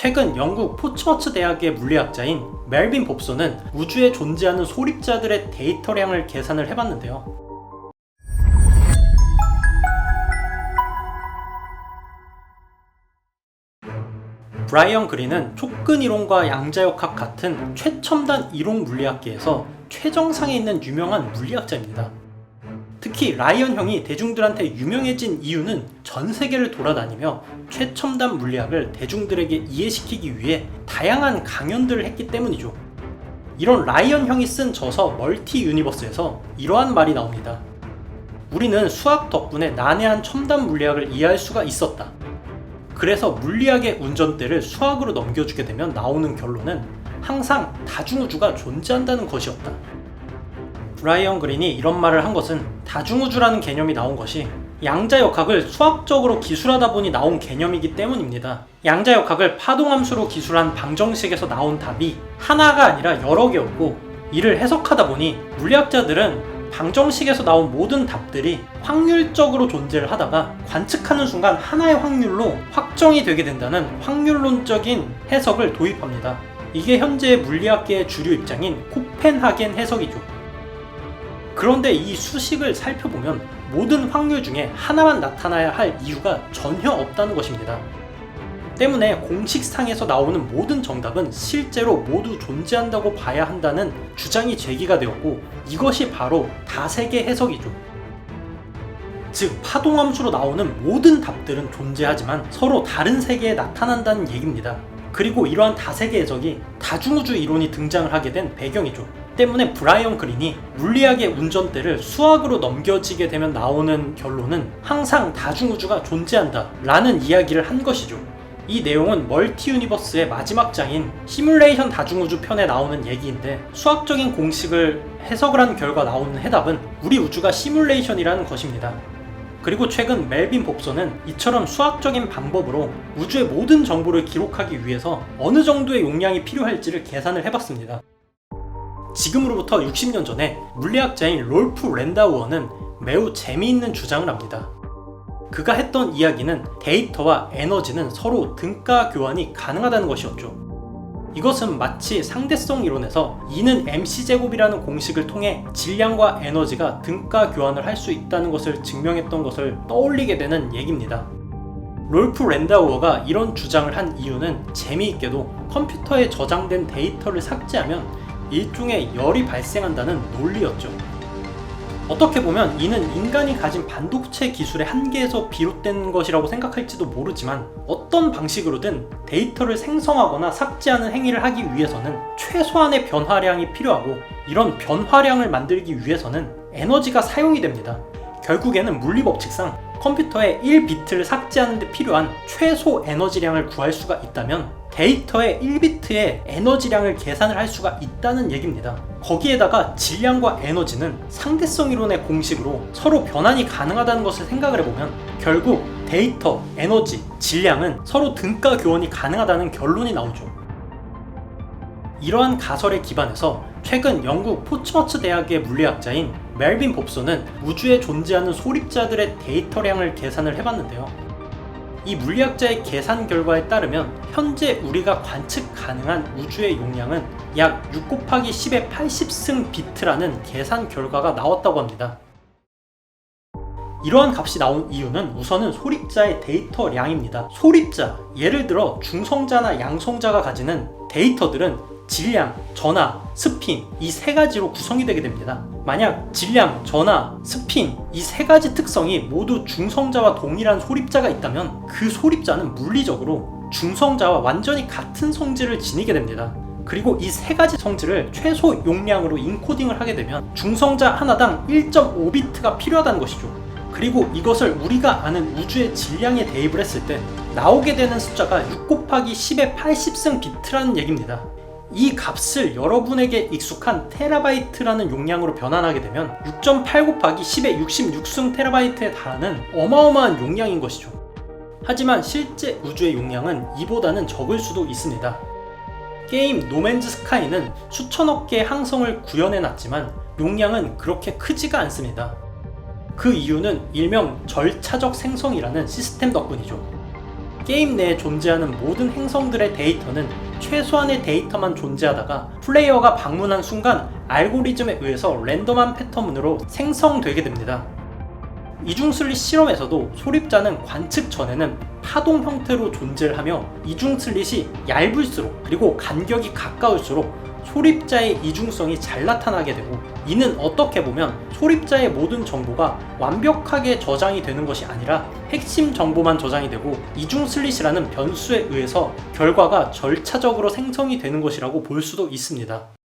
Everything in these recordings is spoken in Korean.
최근 영국 포츠머츠 대학의 물리학자인 멜빈 법소는 우주에 존재하는 소립자들의 데이터량을 계산을 해봤는데요. 브라이언 그린은 촉근 이론과 양자역학 같은 최첨단 이론 물리학계에서 최정상에 있는 유명한 물리학자입니다. 특히 라이언 형이 대중들한테 유명해진 이유는 전 세계를 돌아다니며 최첨단 물리학을 대중들에게 이해시키기 위해 다양한 강연들을 했기 때문이죠. 이런 라이언 형이 쓴 저서 멀티 유니버스에서 이러한 말이 나옵니다. 우리는 수학 덕분에 난해한 첨단 물리학을 이해할 수가 있었다. 그래서 물리학의 운전대를 수학으로 넘겨주게 되면 나오는 결론은 항상 다중우주가 존재한다는 것이었다. 브라이언 그린이 이런 말을 한 것은 다중우주라는 개념이 나온 것이 양자역학을 수학적으로 기술하다 보니 나온 개념이기 때문입니다. 양자역학을 파동함수로 기술한 방정식에서 나온 답이 하나가 아니라 여러 개였고 이를 해석하다 보니 물리학자들은 방정식에서 나온 모든 답들이 확률적으로 존재를 하다가 관측하는 순간 하나의 확률로 확정이 되게 된다는 확률론적인 해석을 도입합니다. 이게 현재 물리학계의 주류 입장인 코펜하겐 해석이죠. 그런데 이 수식을 살펴보면 모든 확률 중에 하나만 나타나야 할 이유가 전혀 없다는 것입니다. 때문에 공식상에서 나오는 모든 정답은 실제로 모두 존재한다고 봐야 한다는 주장이 제기가 되었고 이것이 바로 다세계 해석이죠. 즉 파동함수로 나오는 모든 답들은 존재하지만 서로 다른 세계에 나타난다는 얘기입니다. 그리고 이러한 다세계 해석이 다중우주 이론이 등장을 하게 된 배경이죠. 때문에 브라이언 그린이 물리학의 운전대를 수학으로 넘겨지게 되면 나오는 결론은 항상 다중우주가 존재한다 라는 이야기를 한 것이죠. 이 내용은 멀티 유니버스의 마지막 장인 시뮬레이션 다중우주 편에 나오는 얘기인데 수학적인 공식을 해석을 한 결과 나오는 해답은 우리 우주가 시뮬레이션이라는 것입니다. 그리고 최근 멜빈 복서는 이처럼 수학적인 방법으로 우주의 모든 정보를 기록하기 위해서 어느 정도의 용량이 필요할지를 계산을 해봤습니다. 지금으로부터 60년 전에 물리학자인 롤프 랜다우어는 매우 재미있는 주장을 합니다. 그가 했던 이야기는 데이터와 에너지는 서로 등가 교환이 가능하다는 것이었죠. 이것은 마치 상대성 이론에서 E는 mc제곱이라는 공식을 통해 질량과 에너지가 등가 교환을 할 수 있다는 것을 증명했던 것을 떠올리게 되는 얘기입니다. 롤프 랜다우어가 이런 주장을 한 이유는 재미있게도 컴퓨터에 저장된 데이터를 삭제하면 일종의 열이 발생한다는 논리였죠. 어떻게 보면 이는 인간이 가진 반도체 기술의 한계에서 비롯된 것이라고 생각할지도 모르지만 어떤 방식으로든 데이터를 생성하거나 삭제하는 행위를 하기 위해서는 최소한의 변화량이 필요하고 이런 변화량을 만들기 위해서는 에너지가 사용이 됩니다. 결국에는 물리 법칙상 컴퓨터의 1비트를 삭제하는 데 필요한 최소 에너지량을 구할 수가 있다면 데이터의 1비트의 에너지량을 계산을 할 수가 있다는 얘기입니다. 거기에다가 질량과 에너지는 상대성 이론의 공식으로 서로 변환이 가능하다는 것을 생각을 해보면 결국 데이터, 에너지, 질량은 서로 등가 교환이 가능하다는 결론이 나오죠. 이러한 가설에 기반해서 최근 영국 포츠머츠 대학의 물리학자인 멜빈 법소는 우주에 존재하는 소립자들의 데이터량을 계산을 해봤는데요. 이 물리학자의 계산 결과에 따르면 현재 우리가 관측 가능한 우주의 용량은 약 6 곱하기 10의 80승 비트라는 계산 결과가 나왔다고 합니다. 이러한 값이 나온 이유는 우선은 소립자의 데이터량입니다. 소립자, 예를 들어 중성자나 양성자가 가지는 데이터들은 질량, 전하, 스핀 이 세 가지로 구성이 되게 됩니다. 만약 질량, 전하, 스핀 이 세 가지 특성이 모두 중성자와 동일한 소립자가 있다면 그 소립자는 물리적으로 중성자와 완전히 같은 성질을 지니게 됩니다. 그리고 이 세 가지 성질을 최소 용량으로 인코딩을 하게 되면 중성자 하나당 1.5비트가 필요하다는 것이죠. 그리고 이것을 우리가 아는 우주의 질량에 대입을 했을 때 나오게 되는 숫자가 6 곱하기 10의 80승 비트라는 얘기입니다. 이 값을 여러분에게 익숙한 테라바이트라는 용량으로 변환하게 되면 6.8 곱하기 10의 66승 테라바이트에 달하는 어마어마한 용량인 것이죠. 하지만 실제 우주의 용량은 이보다는 적을 수도 있습니다. 게임 노맨즈 스카이는 수천억 개의 항성을 구현해 놨지만 용량은 그렇게 크지가 않습니다. 그 이유는 일명 절차적 생성이라는 시스템 덕분이죠. 게임 내에 존재하는 모든 행성들의 데이터는 최소한의 데이터만 존재하다가 플레이어가 방문한 순간 알고리즘에 의해서 랜덤한 패턴으로 생성되게 됩니다. 이중슬릿 실험에서도 소립자는 관측 전에는 파동 형태로 존재를 하며 이중 슬릿이 얇을수록 그리고 간격이 가까울수록 소립자의 이중성이 잘 나타나게 되고 이는 어떻게 보면 소립자의 모든 정보가 완벽하게 저장이 되는 것이 아니라 핵심 정보만 저장이 되고 이중 슬릿이라는 변수에 의해서 결과가 절차적으로 생성이 되는 것이라고 볼 수도 있습니다.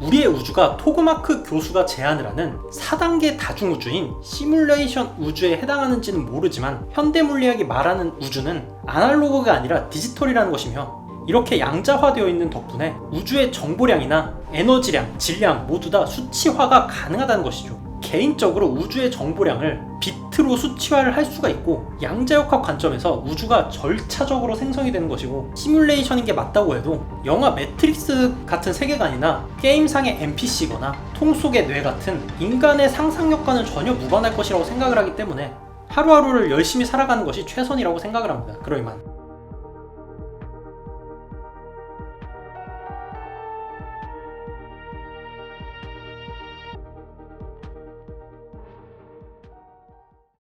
우리의 우주가 토그마크 교수가 제안을 하는 4단계 다중우주인 시뮬레이션 우주에 해당하는지는 모르지만 현대 물리학이 말하는 우주는 아날로그가 아니라 디지털이라는 것이며 이렇게 양자화되어 있는 덕분에 우주의 정보량이나 에너지량, 질량 모두 다 수치화가 가능하다는 것이죠. 개인적으로 우주의 정보량을 비트로 수치화를 할 수가 있고 양자역학 관점에서 우주가 절차적으로 생성이 되는 것이고 시뮬레이션인 게 맞다고 해도 영화 매트릭스 같은 세계관이나 게임상의 NPC거나 통 속의 뇌 같은 인간의 상상력과는 전혀 무관할 것이라고 생각을 하기 때문에 하루하루를 열심히 살아가는 것이 최선이라고 생각을 합니다. 그럴 만.